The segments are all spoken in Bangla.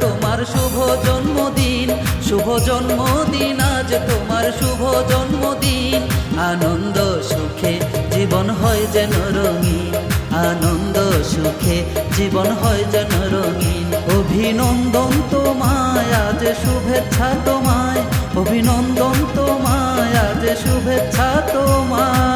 তোমার শুভ জন্মদিন। শুভ জন্মদিন, আজ তোমার শুভ জন্মদিন। আনন্দ সুখে জীবন হয় যেন রঙিন। আনন্দ সুখে জীবন হয় যেন রঙিন। অভিনন্দন তোমায়, আজ শুভেচ্ছা তোমায়। অভিনন্দন তোমায়, আজ শুভেচ্ছা তোমায়।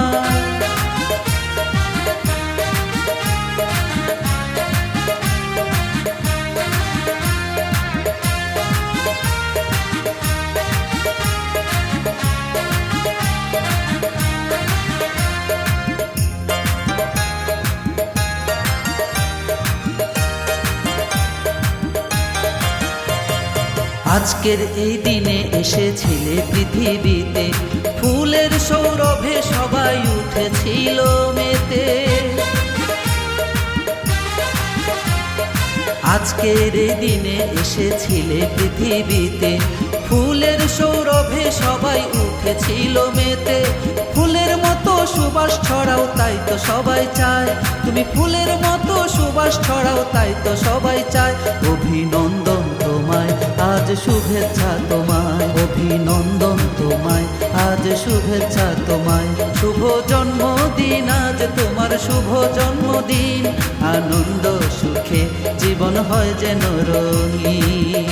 আজকের এই দিনে এসেছিলে পৃথিবীতে। ফুলের সৌরভে সবাই উঠেছিল মেতে। আজকের এই দিনে এসেছিলে পৃথিবীতে। ফুলের সৌরভে সবাই উঠেছিল মেতে। ফুলের মতো সুবাস ছড়াও, তাই তো সবাই চায়। তুমি ফুলের মতো সুবাস ছড়াও, তাই তো সবাই চায়। অভিনন্দন তোমায়, আজ শুভেচ্ছা তোমায়, অভিনন্দন তোমায়, আজ শুভেচ্ছা তোমায়। শুভ জন্মদিন, আজ তোমার শুভ জন্মদিন। আনন্দ সুখে জীবন হয় যেন রঙিন।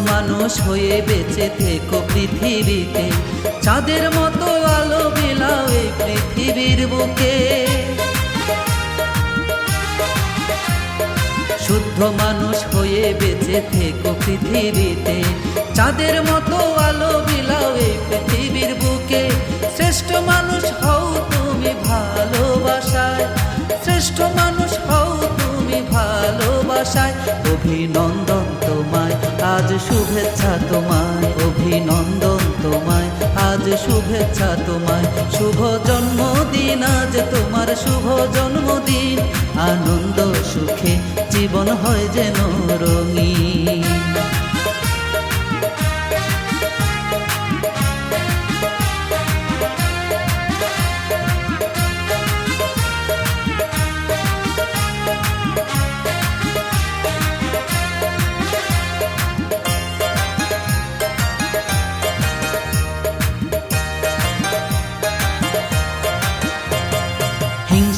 মানুষ হয়ে বেঁচে থেকো পৃথিবীতে। চাঁদের মতো আলো বিলাও এই পৃথিবীর বুকে। শুদ্ধ মানুষ হয়ে বেঁচে থেকো পৃথিবীতে। চাঁদের মতো আলো বিলাও এই পৃথিবীর বুকে। শ্রেষ্ঠ মানুষ হও তুমি ভালোবাসায়। শ্রেষ্ঠ মানুষ হও তুমি ভালোবাসায়। অভিনন্দন তোমায় আজ শুভেচ্ছা তোমায়, অভিনন্দন তোমায়। আজ শুভেচ্ছা তোমায়, শুভ জন্মদিন, আজ তোমার শুভ জন্মদিন। আনন্দ সুখে জীবন হয় যেন রঙিন।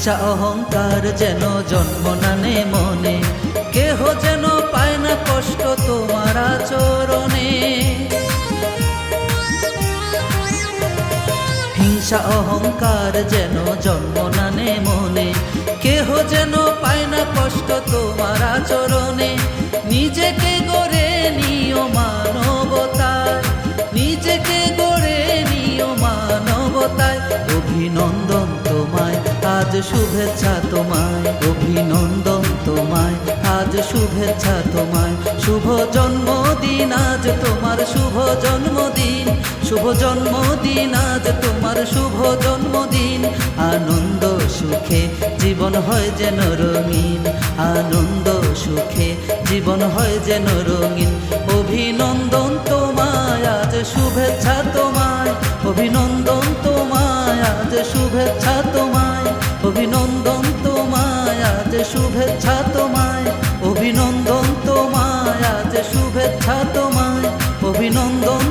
হিংসা অহংকার যেন জন্ম নানে মনে কেহ যেন পায় না কষ্ট তোমার আচরণে। হিংসা অহংকার যেন জন্ম নানে মনে কেহ যেন পায় না কষ্ট তোমার আচরণে। নিজেকে গড়ে নিও শুভেচ্ছা তোমায়, অভিনন্দন তোমায়। আজ শুভেচ্ছা তোমায়। শুভ জন্মদিন, আজ তোমার শুভ জন্মদিন। শুভ জন্মদিন, আজ তোমার শুভ জন্মদিন। আনন্দ সুখে জীবন হয় যেন রঙিন। আনন্দ সুখে জীবন হয় যেন রঙিন। অভিনন্দন তোমায়, আজ শুভেচ্ছা তোমায়। অভিনন্দন তোমায়, আজ শুভেচ্ছা তোমায়। শুভেচ্ছা তোমায় অভিনন্দন তোমায় আজ শুভেচ্ছা তোমায় অভিনন্দন